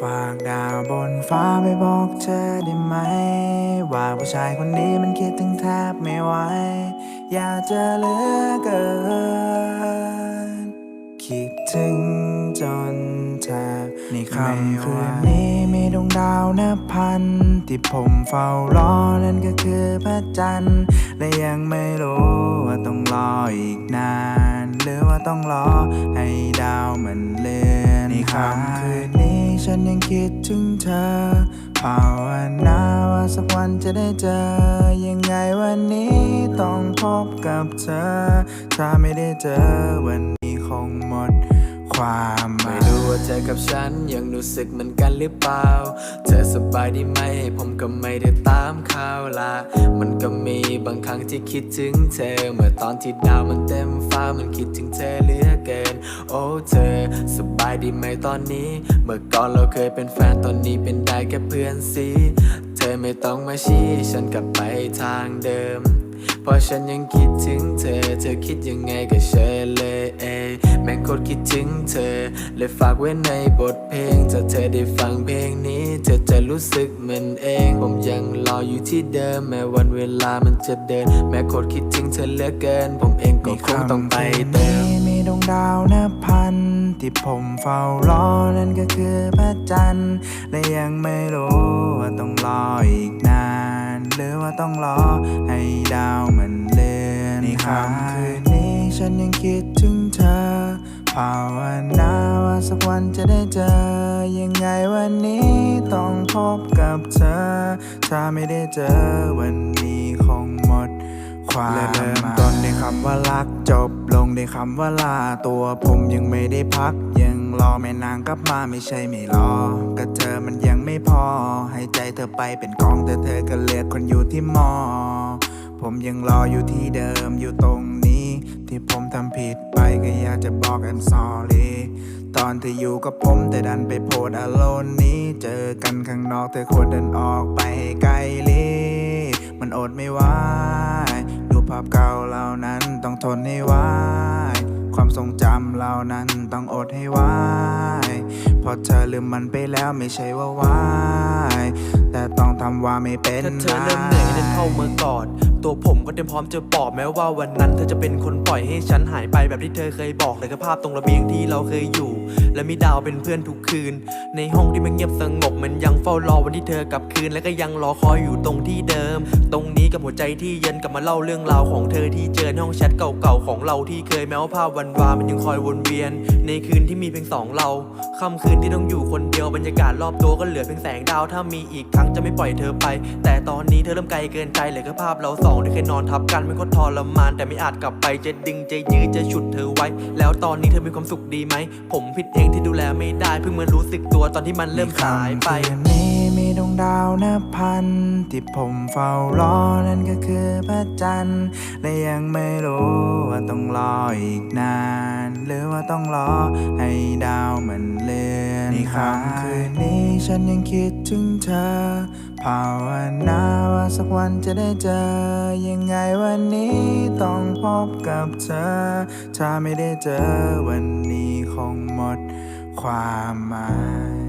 ฝากดาวบนฟ้าไปบอกเธอได้ไหม ว่าผู้ชายคนนี้มันคิดถึงแทบไม่ไหว อยากจะเหลือเกิน คิดถึงจนแทบในค่ำคืนนี้มีดวงดาวนับพัน ที่ผมเฝ้ารอนั่นก็คือพระจันทร์ และยังไม่รู้ว่าต้องรออีกนาน หรือว่าต้องรอให้ดาวมันเลื่อนในค่ำคืน ฉันยังคิดถึงเธอภาวนาว่าสักวันจะได้เจอ ยังไงวันนี้ต้องพบกับเธอ ถ้าไม่ได้เจอวันนี้คงหมดความหมายไม่รู้ว่าเธอกับฉันยังรู้สึกเหมือนกันหรือเปล่า เธอสบายดีไหม ผมก็ไม่ได้ตามข่าวละมันก็มีบางครั้งที่คิดถึงเธอ เมื่อตอนที่ดาวมันเต็มฟ้ามันคิดถึงเธอเหลือเกิน โอ้เธอายดีไหมตอนนี้ เมื่อก่อนเราเคยเป็นแฟนตอนนี้เป็นได้แค่เพื่อนสิเธอไม่ต้องมาชี้ฉันกลับไปทางเดิม เพราะฉันยังคิดถึงเธอ เธอคิดยังไงก็เชิญเลยเอแม่งโคตรคิดถึงเธอ เลยฝากไว้ในบทเพลงถ้าเธอได้ฟังเพลงนี้ เธอจะรู้สึกเหมือนเอง ผมยังรออยู่ที่เดิม แม้วันเวลามันจะเดิน แม้โคตรคิดถึงเธอเหลือเกิน ผมเองก็คงต้องไปเติม ดวงดาวนับพัน ที่ผมเฝ้ารอนั่นก็คือพระจันทร์และยังไม่รู้ว่าต้องรออีกนาน หรือว่าต้องรอให้ดาวมันเลื่อนในค่ำคืนนี้ฉันยังคิดถึงเธอภาวนาว่าสักวันจะได้เจอ ยังไงวันนี้ต้องพบกับเธอ ถ้าไม่ได้เจอวันนี้ ความและเริ่มต้นด้วยคำว่ารักจบลงด้วยคำว่าลาตัวผมยังไม่ได้พัก ยังรอแม่นางกลับมาไม่ใช่ไม่รอก็เธอมันยังไม่พอ ให้ใจเธอไปเป็นกองแต่เธอก็เลือกคนอยู่ที่มอ ผมยังรออยู่ที่เดิมอยู่ตรงนี้ ที่ผมทำผิดไปก็อยากจะบอก I'm sorry ตอนที่อยู่กับผมแต่ดันไปโพดอโลนนี้ เจอกันข้างนอกเธอควรเดินออกไปให้ไกลลีมันอดไม่ไหว ดูภาพเก่าเหล่านั้นต้องทนให้ไหวความทรงจำเหล่านั้นต้องอดให้ไหวเพอเธอลืมมันไปแล้วไม่ใช่ว่าไหวแต่ต้องทำว่าไม่เป็นถ้าเธอเริ่มเหนื่อยให้เดินเข้ามากอด ตัวผมก็เตรียมพร้อมจะปอบแม้ว่าวันนั้นเธอจะเป็นคนปล่อยให้ฉันหายไปแบบที่เธอเคยบอกเลยก็ภาพตรงระเบียงที่เราเคยอยู่ และมีดาวเป็นเพื่อนทุกคืน ในห้องที่มันเงียบสงบมันยังเฝ้ารอวันที่เธอกลับคืน และก็ยังรอคอยอยู่ตรงที่เดิม ตรงนี้กับหัวใจที่เย็นกลับมาเล่าเรื่องราวของเธอที่เจอในห้องแชทเก่าๆของเราที่เคยแม้ว่าภาพวันวามันยังคอยวนเวียน ในคืนที่มีเพียงสองเราค่ำคืนที่ต้องอยู่คนเดียวบรรยากาศรอบตัวก็เหลือเพียงแสงดาวถ้ามีอีกครั้งจะไม่ปล่อยเธอไป แต่ตอนนี้เธอเริ่มไกลเกินใจเลือแค่ภาพเราสองที่เคยนอนทับกันมันก็ทรมาน แต่ไม่อาจกลับไปจะดึงจะยื้อจะฉุดเธอไว้ แล้วตอนนี้เธอมีความสุขดีไหม ผมผิดเองที่ดูแลไม่ได้ เพิ่งมารู้สึกตัวตอนที่มันเริ่มหายไปคืนนี้มีดวงดาวนับพัน ที่ผมเฝ้ารอนั่นก็คือพระจันทร์และยังไม่รู้ว่าต้องรออีกนาน หรือว่าต้องรอให้ดาวมันเลื่อน ในค่ำคืนนี้ฉันยังคิดถึงเธอ ภาวนาว่าสักวันจะได้เจอ ยังไงวันนี้ต้องพบกับเธอ ถ้าไม่ได้เจอวันนี้คงหมดความหมาย